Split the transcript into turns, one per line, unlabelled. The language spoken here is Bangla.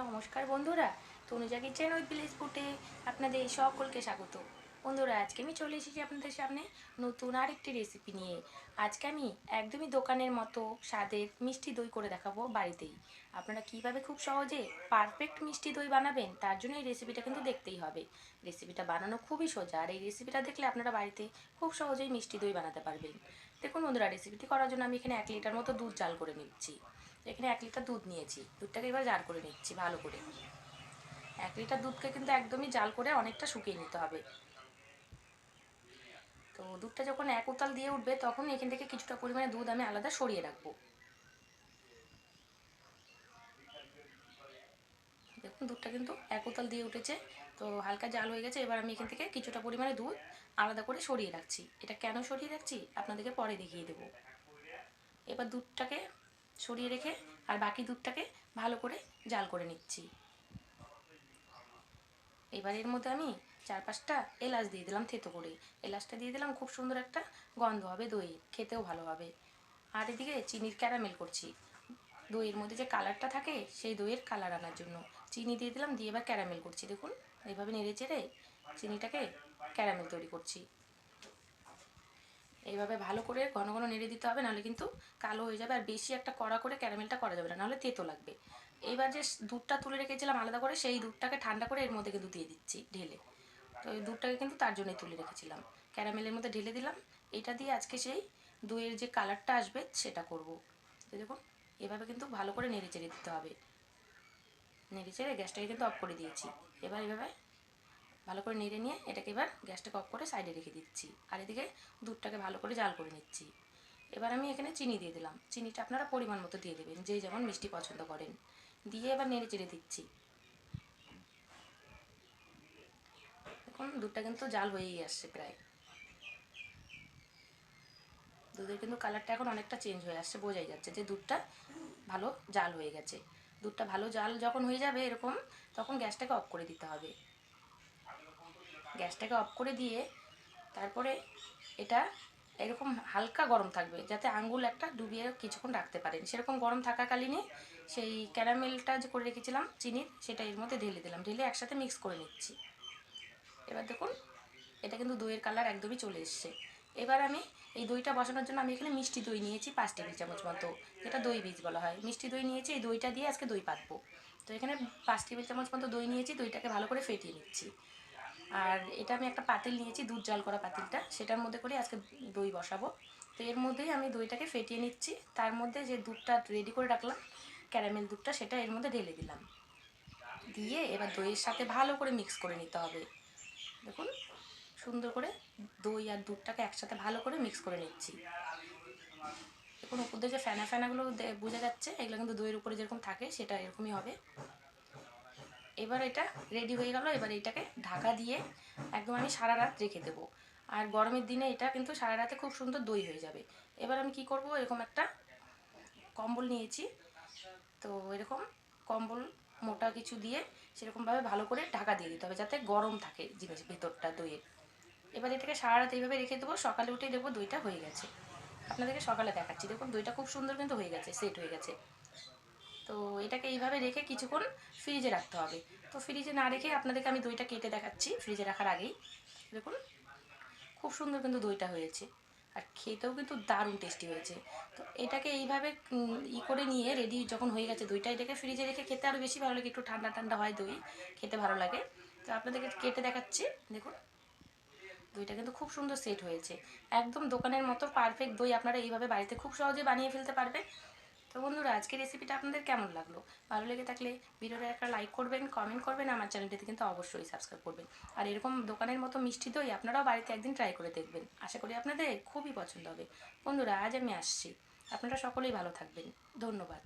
নমস্কার বন্ধুরা, তনুজা কিচেন ওই ভিলেজ ফুটে আপনাদের সকলকে স্বাগত। বন্ধুরা, আজকে আমি চলে এসেছি আপনাদের সামনে নতুন আরেকটি রেসিপি নিয়ে। আজকে আমি একদমই দোকানের মতো স্বাদের মিষ্টি দই করে দেখাবো বাড়িতেই। আপনারা কীভাবে খুব সহজে পারফেক্ট মিষ্টি দই বানাবেন, তার জন্য এই রেসিপিটা কিন্তু দেখতেই হবে। রেসিপিটা বানানো খুবই সোজা, আর এই রেসিপিটা দেখলে আপনারা বাড়িতে খুব সহজেই মিষ্টি দই বানাতে পারবেন। দেখুন বন্ধুরা রেসিপিটি করার জন্য আমি এখানে এক লিটার মতো দুধ জাল করে নিচ্ছি। এখানে এক লিটার দুধ নিয়েছি। দুধটাকে এবার জাল করে নিচ্ছি ভালো করে। এক লিটার দুধকে কিন্তু একদমই জাল করে অনেকটা শুকিয়ে নিতে হবে। তো দুধটা যখন এক উতাল দিয়ে উঠবে, তখন এখান থেকে কিছুটা পরিমাণে দুধ আমি আলাদা সরিয়ে রাখব। দেখুন, দুধটা কিন্তু এক উতাল দিয়ে উঠেছে। তো হালকা জাল হয়ে গেছে, এবার আমি এখান থেকে কিছুটা পরিমাণে দুধ আলাদা করে সরিয়ে রাখছি। এটা কেন সরিয়ে রাখছি? আপনাদেরকে পরে দেখিয়ে দেবো। এবার দুধটাকে সরিয়ে রেখে আর বাকি দুধটাকে ভালো করে জাল করে নিচ্ছি। এবার এর মধ্যে আমি চার পাঁচটা এলাচ দিয়ে দিলাম থেতো করে। এলাচটা দিয়ে দিলাম খুব সুন্দর একটা গন্ধ হবে দই, খেতেও ভালো হবে। আর এদিকে চিনির ক্যারামেল করছি। দইয়ের মধ্যে যে কালারটা থাকে সেই দইয়ের কালার আনার জন্য চিনি দিয়ে দিলাম দিয়ে এবার ক্যারামেল করছি। দেখুন এইভাবে নেড়ে চেড়ে চিনিটাকে ক্যারামেল তৈরি করছি। এইভাবে ভালো করে ঘন ঘন নেড়ে দিতে হবে, নাহলে কিন্তু কালো হয়ে যাবে। আর বেশি একটা কড়া করে ক্যারামেলটা করা যাবে না, নাহলে তেতো লাগবে। এইবার যে দুধটা তুলে রেখেছিলাম আলাদা করে, সেই দুধটাকে ঠান্ডা করে এর মধ্যে কিন্তু দিয়ে দিচ্ছি ঢেলে। তো এই দুধটাকে কিন্তু তার জন্যই তুলে রেখেছিলাম। ক্যারামেলের মধ্যে ঢেলে দিলাম। এটা দিয়ে আজকে সেই দইয়ের যে কালারটা আসবে, সেটা করব। তো দেখুন, এভাবে কিন্তু ভালো করে নেড়ে চেড়ে দিতে হবে। নেড়ে চেড়ে গ্যাসটাকে কিন্তু অফ করে দিয়েছি। এবার এভাবে ভালো করে নেড়ে নিয়ে এটাকে এবার গ্যাসটাকে অফ করে সাইডে রেখে দিচ্ছি। আর এদিকে দুধটাকে ভালো করে জাল করে নিচ্ছি। এবার আমি এখানে চিনি দিয়ে দিলাম। চিনিটা আপনারা পরিমাণ মতো দিয়ে দেবেন যে যেমন মিষ্টি পছন্দ করেন। দিয়ে এবার নেড়ে চেড়ে দিচ্ছি। এখন দুধটা কিন্তু জাল হয়েই আসছে প্রায়। দুধের কিন্তু কালারটা এখন অনেকটা চেঞ্জ হয়ে আসছে, বোঝাই যাচ্ছে যে দুধটা ভালো জাল হয়ে গেছে। দুধটা ভালো জাল যখন হয়ে যাবে এরকম, তখন গ্যাসটাকে অফ করে দিতে হবে। গ্যাসটাকে অফ করে দিয়ে তারপরে এটা এরকম হালকা গরম থাকবে, যাতে আঙ্গুল একটা ডুবিয়ে কিছুক্ষণ রাখতে পারেন। সেরকম গরম থাকাকালীনই সেই ক্যারামেলটা যে করে রেখেছিলাম চিনির সেটা এর মধ্যে ঢেলে দিলাম। ঢেলে একসাথে মিক্স করে নিচ্ছি। এবার দেখুন, এটা কিন্তু দইয়ের কালার একদমই চলে এসছে। এবার আমি এই দইটা বসানোর জন্য আমি এখানে মিষ্টি দই নিয়েছি, পাঁচ টেবিল চামচ মতো। যেটা দই বীজ বলা হয়। মিষ্টি দই নিয়েছি, এই দইটা দিয়ে আজকে দই পাতবো। তো এখানে পাঁচ টেবিল চামচ মতো দই নিয়েছি, দইটাকে ভালো করে ফেটিয়ে নিচ্ছি। আর এটা আমি একটা পাতিল নিয়েছি, দুধ জাল করা পাতিলটা। সেটার মধ্যে করে আজকে দই বসাবো। তো এর মধ্যেই আমি দইটাকে ফেটিয়ে নিচ্ছি। তার মধ্যে যে দুধটা রেডি করে রাখলাম ক্যারামেল দুধটা, সেটা এর মধ্যে ঢেলে দিলাম। দিয়ে এবার দইয়ের সাথে ভালো করে মিক্স করে নিতে হবে। দেখুন, সুন্দর করে দই আর দুধটাকে একসাথে ভালো করে মিক্স করে নিচ্ছি। দেখুন, উপর দিয়ে যে ফ্যানা ফ্যানাগুলো বোঝা যাচ্ছে, এগুলো কিন্তু দইয়ের উপরে যেরকম থাকে, সেটা এরকমই হবে। এবার এটা রেডি হয়ে গেল, এবার এটাকে ঢাকা দিয়ে একদম আমি সারা রাত রেখে দেবো। আর গরমের দিনে এটা কিন্তু সারা রাতে খুব সুন্দর দই হয়ে যাবে। এবার আমি কি করব, এরকম একটা কম্বল নিয়েছি। তো এরকম কম্বল, মোটা কিছু দিয়ে সেরকমভাবে ভালো করে ঢাকা দিয়ে দিতে হবে, যাতে গরম থাকে জিনিস ভেতরটা দইয়ের এবার এটাকে সারা রাত এইভাবে রেখে দেবো, সকালে উঠেই দেখব দইটা হয়ে গেছে। আপনাদেরকে সকালে দেখাচ্ছি, দেখুন দইটা খুব সুন্দর কিন্তু হয়ে গেছে সেট হয়ে গেছে। তো এটাকে এইভাবে রেখে কিছুক্ষণ ফ্রিজে রাখতে হবে। তো ফ্রিজে না রেখে আপনাদেরকে আমি দইটা কেটে দেখাচ্ছি ফ্রিজে রাখার আগেই। দেখুন, খুব সুন্দর কিন্তু দইটা হয়েছে। আর খেতেও কিন্তু দারুণ টেস্টি হয়েছে। তো এটাকে এইভাবে ই করে নিয়ে রেডি যখন হয়ে গেছে দইটা, এটাকে ফ্রিজে রেখে খেতে আরও বেশি ভালো লাগে। একটু ঠান্ডা ঠান্ডা হয় দই, খেতে ভালো লাগে। তো আপনাদেরকে কেটে দেখাচ্ছি। দেখুন, দইটা কিন্তু খুব সুন্দর সেট হয়েছে। একদম দোকানের মতো পারফেক্ট দই আপনারা এইভাবে বাড়িতে খুব সহজে বানিয়ে ফেলতে পারবেন। তো বন্ধুরা, আজকের রেসিপিটা আপনাদের কেমন লাগল? ভালো লেগে থাকলে ভিডিওটা একটা লাইক করবেন কমেন্ট করবেন, আমার চ্যানেলটিতে কিন্তু অবশ্যই সাবস্ক্রাইব করবেন। আর এরকম দোকানের মতো মিষ্টি দই আপনারাও বাড়িতে একদিন ট্রাই করে দেখবেন। আশা করি আপনাদের খুবই পছন্দ হবে। বন্ধুরা, আজ আমি আসছি। আপনারা সকলেই ভালো থাকবেন। ধন্যবাদ।